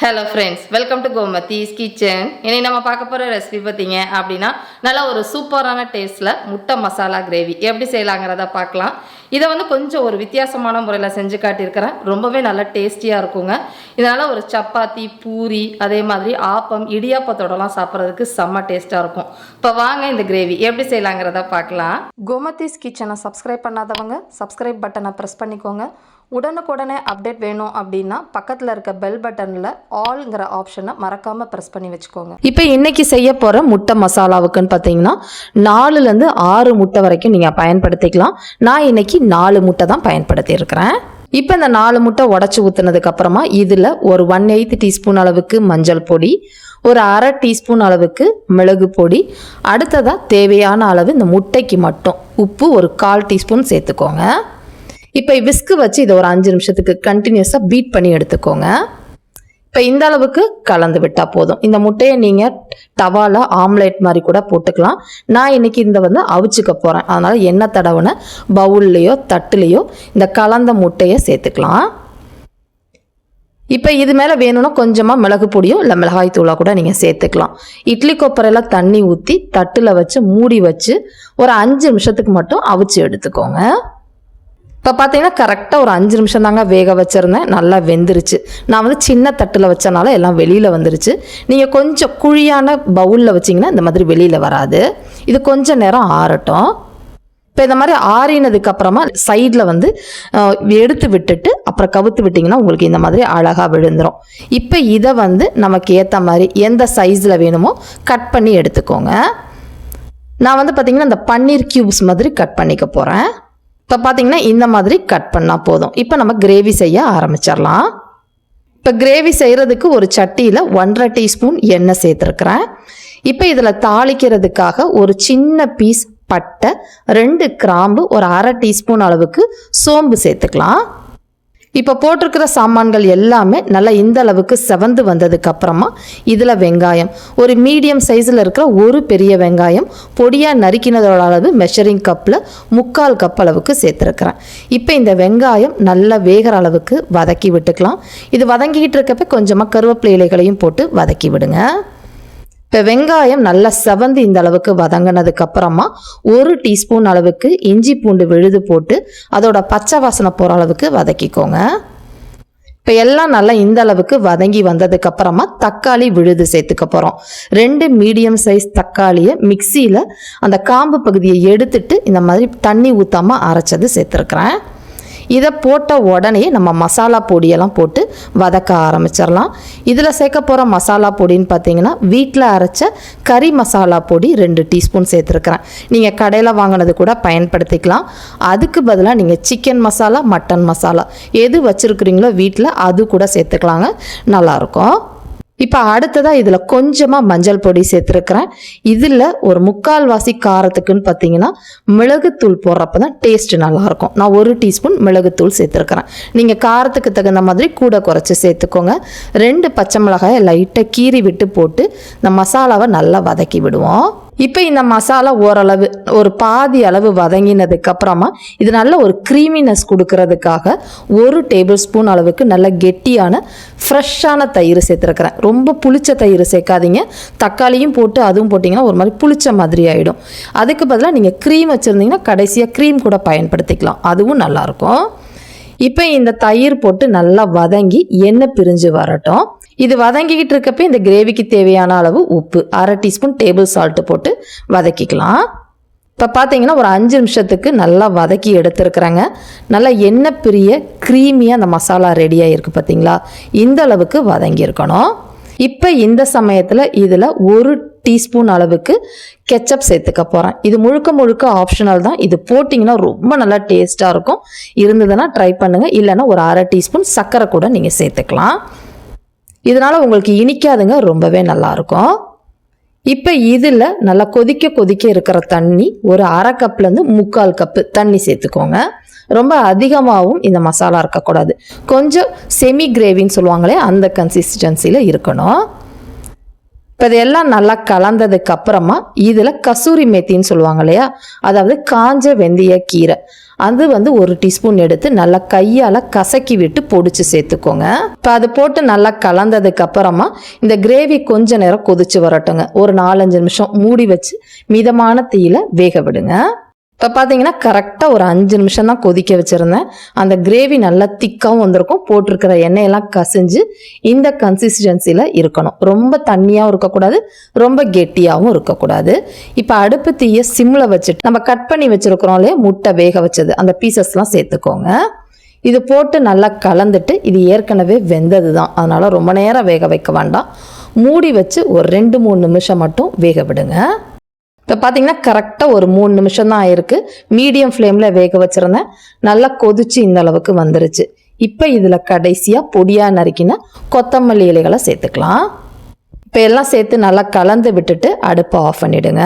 Hello friends welcome to Gomathi's kitchen இன்னைக்கு நம்ம பார்க்க போகிற ரெசிபி பார்த்தீங்க அப்படின்னா நல்லா ஒரு சூப்பரான டேஸ்ட்டில் முட்டை மசாலா கிரேவி எப்படி செய்யலாங்கிறத பார்க்கலாம். இதை வந்து கொஞ்சம் ஒரு வித்தியாசமான முறையில் செஞ்சு காட்டியிருக்கிறேன். ரொம்பவே நல்லா டேஸ்டியாக இருக்குங்க. இதனால் ஒரு சப்பாத்தி பூரி அதே மாதிரி ஆப்பம் இடியாப்பத்தோடலாம் சாப்பிட்றதுக்கு செம்ம டேஸ்ட்டாக இருக்கும். இப்போ வாங்க இந்த கிரேவி எப்படி செய்யலாங்கிறத பார்க்கலாம். கோமதிஸ் கிச்சனை சப்ஸ்கிரைப் பண்ணாதவங்க சப்ஸ்கிரைப் பட்டனை ப்ரெஸ் பண்ணிக்கோங்க. உடனுக்குடனே அப்டேட் வேணும் அப்படின்னா பக்கத்தில் இருக்க பெல் பட்டனில் ஆல்ங்கிற ஆப்ஷனை மறக்காமல் ப்ரெஸ் பண்ணி வச்சுக்கோங்க. இப்போ இன்றைக்கி செய்ய போகிற முட்டை மசாலாவுக்குன்னு பார்த்தீங்கன்னா நாலுலேருந்து ஆறு முட்டை வரைக்கும் நீங்கள் பயன்படுத்திக்கலாம். நான் இன்னைக்கு நாலு முட்டை தான் பயன்படுத்தியிருக்கிறேன் இப்போ இந்த நாலு முட்டை உடச்சி ஊற்றுனதுக்கப்புறமா இதில் ஒரு ஒன் எயித் டீஸ்பூன் அளவுக்கு மஞ்சள் பொடி ஒரு அரை டீஸ்பூன் அளவுக்கு மிளகு பொடி அடுத்ததாக தேவையான அளவு இந்த முட்டைக்கு மட்டும் உப்பு ஒரு கால் டீஸ்பூன் சேர்த்துக்கோங்க. இப்போ விஸ்கு வச்சு இதை ஒரு அஞ்சு நிமிஷத்துக்கு கண்டினியூஸாக பீட் பண்ணி எடுத்துக்கோங்க. இப்போ இந்த அளவுக்கு கலந்து விட்டால் போதும். இந்த முட்டையை நீங்கள் தவால ஆம்லேட் மாதிரி கூட போட்டுக்கலாம். நான் இன்னைக்கு இந்த வந்து அவிச்சுக்க போகிறேன் அதனால் எண்ணெய் தடவுன பவுல்லையோ தட்டுலேயோ இந்த கலந்த முட்டையை சேர்த்துக்கலாம். இப்போ இது மேலே வேணும்னா கொஞ்சமாக மிளகு பொடியோ இல்லை மிளகாய் தூளாக கூட நீங்கள் சேர்த்துக்கலாம். இட்லி கொப்பரையில் தண்ணி ஊற்றி தட்டில் வச்சு மூடி வச்சு ஒரு அஞ்சு நிமிஷத்துக்கு மட்டும் அவிச்சு எடுத்துக்கோங்க. இப்போ பார்த்தீங்கன்னா கரெக்டாக ஒரு அஞ்சு நிமிஷம் தாங்க வேக வச்சுருந்தேன். நல்லா வெந்துருச்சு. நான் வந்து சின்ன தட்டில் வச்சனால எல்லாம் வெளியில் வந்துருச்சு. நீங்கள் கொஞ்சம் குழியான பவுலில் வச்சிங்கன்னா இந்த மாதிரி வெளியில் வராது. இது கொஞ்சம் நேரம் ஆறட்டும். இப்போ இந்த மாதிரி ஆறினதுக்கு அப்புறமா சைடில் வந்து எடுத்து விட்டுட்டு அப்புறம் கவுத்து விட்டிங்கன்னா உங்களுக்கு இந்த மாதிரி அழகாக விழுந்துரும். இப்போ இதை வந்து நமக்கு ஏற்ற மாதிரி எந்த சைஸில் வேணுமோ கட் பண்ணி எடுத்துக்கோங்க. நான் வந்து பார்த்திங்கன்னா இந்த பன்னீர் கியூப்ஸ் மாதிரி கட் பண்ணிக்க போகிறேன் இப்போ பார்த்தீங்கன்னா இந்த மாதிரி கட் பண்ணால் போதும். இப்போ நம்ம கிரேவி செய்ய ஆரம்பிச்சிடலாம். இப்போ கிரேவி செய்கிறதுக்கு ஒரு சட்டியில் ஒன்றரை டீஸ்பூன் எண்ணெய் சேர்த்துருக்குறேன். இப்போ இதில் தாளிக்கிறதுக்காக ஒரு சின்ன பீஸ் பட்டை ரெண்டு கிராம்பு ஒரு அரை டீஸ்பூன் அளவுக்கு சோம்பு சேர்த்துக்கலாம். இப்போ போட்டிருக்கிற சாமான்கள் எல்லாமே நல்லா இந்த அளவுக்கு செவந்து வந்ததுக்கு அப்புறமா இதில் வெங்காயம். ஒரு மீடியம் சைஸில் இருக்கிற ஒரு பெரிய வெங்காயம் பொடியாக நறுக்கினதோட அளவு மெஷரிங் கப்பில் முக்கால் கப் அளவுக்கு சேர்த்துருக்கிறேன். இப்போ இந்த வெங்காயம் நல்லா வேகிற அளவுக்கு வதக்கி விட்டுக்கலாம். இது வதங்கிக்கிட்டு இருக்கப்ப கொஞ்சமாக கருவேப்பிலை இலைகளையும் போட்டு வதக்கி விடுங்க. இப்போ வெங்காயம் நல்லா செவந்து இந்த அளவுக்கு வதங்கினதுக்கு அப்புறமா ஒரு டீஸ்பூன் அளவுக்கு இஞ்சி பூண்டு விழுது போட்டு அதோட பச்சை வாசனை போகிற அளவுக்கு வதக்கிக்கோங்க. இப்போ எல்லாம் நல்லா இந்த அளவுக்கு வதங்கி வந்ததுக்கு அப்புறமா தக்காளி விழுது சேர்த்துக்க போகிறோம் ரெண்டு மீடியம் சைஸ் தக்காளியை மிக்சியில் அந்த காம்பு பகுதியை எடுத்துட்டு இந்த மாதிரி தண்ணி ஊற்றாமல் அரைச்சது சேர்த்துருக்குறேன். இதை போட்ட உடனே நம்ம மசாலா பொடியெல்லாம் போட்டு வதக்க ஆரம்பிச்சிடலாம். இதில் சேர்க்க போகிற மசாலா பொடின்னு பார்த்தீங்கன்னா வீட்டில் அரைச்ச கறி மசாலா பொடி ரெண்டு டீஸ்பூன் சேர்த்துருக்குறேன். நீங்கள் கடையில் வாங்கினது கூட பயன்படுத்திக்கலாம். அதுக்கு பதிலாக நீங்கள் சிக்கன் மசாலா மட்டன் மசாலா எது வச்சுருக்குறீங்களோ வீட்டில் அது கூட சேர்த்துக்கலாங்க. நல்லாயிருக்கும். இப்போ அடுத்ததாக இதில் கொஞ்சமாக மஞ்சள் பொடி சேர்த்துருக்குறேன். இதில் ஒரு முக்கால்வாசி காரத்துக்குன்னு பார்த்தீங்கன்னா மிளகுத்தூள் போடுறப்ப தான் டேஸ்ட் நல்லாயிருக்கும். நான் ஒரு டீஸ்பூன் மிளகுத்தூள் சேர்த்துருக்குறேன். நீங்கள் காரத்துக்கு தகுந்த மாதிரி கூட குறைச்சி சேர்த்துக்கோங்க. ரெண்டு பச்சை மிளகாயை லைட்டாக கீறி விட்டு போட்டு இந்த மசாலாவை நல்லா வதக்கி விடுவோம். இப்போ இந்த மசாலா ஓரளவு ஒரு பாதி அளவு வதங்கினதுக்கப்புறமா இது நல்ல ஒரு க்ரீமினஸ் கொடுக்கறதுக்காக ஒரு டேபிள் ஸ்பூன் அளவுக்கு நல்ல கெட்டியான ஃப்ரெஷ்ஷான தயிர் சேர்த்துருக்குறேன். ரொம்ப புளிச்ச தயிர் சேர்க்காதீங்க. தக்காளியும் போட்டு அதுவும் போட்டிங்கன்னா ஒரு மாதிரி புளிச்ச மாதிரி ஆகிடும் அதுக்கு பதிலாக நீங்கள் க்ரீம் வச்சுருந்தீங்கன்னா கடைசியாக க்ரீம் கூட பயன்படுத்திக்கலாம். அதுவும் நல்லாயிருக்கும் இப்போ இந்த தயிர் போட்டு நல்லா வதங்கி எண்ணெய் பிரிஞ்சு வரட்டும். இது வதங்கிக்கிட்டு இருக்கப்ப இந்த கிரேவிக்கு தேவையான அளவு உப்பு அரை டீஸ்பூன் டேபிள் சால்ட்டு போட்டு வதக்கிக்கலாம். இப்போ பார்த்தீங்கன்னா ஒரு அஞ்சு நிமிஷத்துக்கு நல்லா வதக்கி எடுத்துருக்குறேங்க. நல்லா எண்ணெய் பிரிய க்ரீமியாக அந்த மசாலா ரெடியாக இருக்குது பார்த்தீங்களா இந்த அளவுக்கு வதங்கியிருக்கணும் இப்போ இந்த சமயத்தில் இதில் ஒரு டீஸ்பூன் அளவுக்கு கெச்சப் சேர்த்துக்க போகிறேன் இது முழுக்க முழுக்க ஆப்ஷனல் தான். இது போட்டிங்கன்னா ரொம்ப நல்லா டேஸ்ட்டாக இருக்கும். இருந்ததுன்னா ட்ரை பண்ணுங்கள் இல்லைன்னா ஒரு அரை டீஸ்பூன் சர்க்கரை கூட நீங்கள் சேர்த்துக்கலாம். இதனால் உங்களுக்கு இனிக்காதுங்க ரொம்பவே நல்லாயிருக்கும் இப்போ இதில் நல்லா கொதிக்க கொதிக்க இருக்கிற தண்ணி ஒரு அரை கப்லேருந்து முக்கால் கப்பு தண்ணி சேர்த்துக்கோங்க. ரொம்ப அதிகமாகவும் இந்த மசாலா இருக்கக்கூடாது. கொஞ்சம் செமி கிரேவின்னு சொல்லுவாங்களே அந்த கன்சிஸ்டன்சியில் இருக்கணும். இப்போ இதெல்லாம் நல்லா கலந்ததுக்கு அப்புறமா இதில் கசூரி மேத்தின்னு சொல்லுவாங்க இல்லையா? அதாவது காஞ்ச வெந்தய கீரை. அது வந்து ஒரு டீஸ்பூன் எடுத்து நல்லா கையால் கசக்கி விட்டு பொடிச்சு சேர்த்துக்கோங்க. இப்போ அது போட்டு நல்லா கலந்ததுக்கு அப்புறமா இந்த கிரேவி கொஞ்ச நேரம் கொதிச்சு வரட்டுங்க. ஒரு நாலஞ்சு நிமிஷம் மூடி வச்சு மிதமான தீயில வேக விடுங்க. இப்போ பார்த்தீங்கன்னா கரெக்டாக ஒரு அஞ்சு நிமிஷம் தான் கொதிக்க வச்சுருந்தேன். அந்த கிரேவி நல்லா திக்காகவும் வந்திருக்கும். போட்டிருக்கிற எண்ணெயெல்லாம் கசிஞ்சு இந்த கன்சிஸ்டன்சியில் இருக்கணும். ரொம்ப தண்ணியாகவும் இருக்கக்கூடாது ரொம்ப கெட்டியாகவும் இருக்கக்கூடாது. இப்போ அடுப்பு தீயை சிம்மில் வச்சுட்டு நம்ம கட் பண்ணி வச்சுருக்கிறோம் முட்டை வேக வச்சது. அந்த பீசஸ்லாம் சேர்த்துக்கோங்க. இது போட்டு நல்லா கலந்துட்டு இது ஏற்கனவே வெந்தது தான் அதனால் ரொம்ப நேரம் வேக வைக்க வேண்டாம். மூடி வச்சு ஒரு ரெண்டு மூணு நிமிஷம் மட்டும் வேக விடுங்க. இப்போ பார்த்தீங்கன்னா கரெக்டாக ஒரு மூணு நிமிஷம் தான் ஆயிருக்கு. மீடியம் ஃப்ளேமில் வேக வச்சுருந்தேன். நல்லா கொதிச்சு இந்த அளவுக்கு வந்துருச்சு. இப்போ இதில் கடைசியாக பொடியாக நறுக்கின கொத்தமல்லி இலைகளை சேர்த்துக்கலாம். இப்போ எல்லாம் சேர்த்து நல்லா கலந்து விட்டுட்டு அடுப்பை ஆஃப் பண்ணிவிடுங்க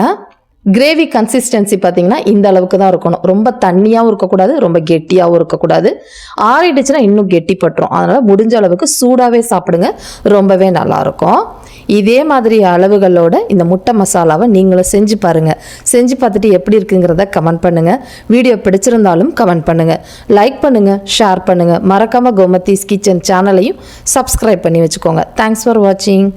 கிரேவி கன்சிஸ்டன்சி பார்த்தீங்கன்னா இந்த அளவுக்கு தான் இருக்கணும். ரொம்ப தண்ணியாகவும் இருக்கக்கூடாது ரொம்ப கெட்டியாகவும் இருக்கக்கூடாது. ஆறிடுச்சுன்னா இன்னும் கெட்டிப்பட்டுரும். அதனால் முடிஞ்ச அளவுக்கு சூடாகவே சாப்பிடுங்க. ரொம்பவே நல்லாயிருக்கும். இதே மாதிரி அளவுகளோட இந்த முட்டை மசாலாவை நீங்களும் செஞ்சு பாருங்கள் செஞ்சு பார்த்துட்டு எப்படி இருக்குங்கிறத கமெண்ட் பண்ணுங்கள் வீடியோ பிடிச்சிருந்தாலும் கமெண்ட் பண்ணுங்கள் லைக் பண்ணுங்கள் ஷேர் பண்ணுங்கள் மறக்காமல் கோமத்தீஸ் கிச்சன் சேனலையும் சப்ஸ்கிரைப் பண்ணி வச்சுக்கோங்க. தேங்க்ஸ் ஃபார் வாட்சிங்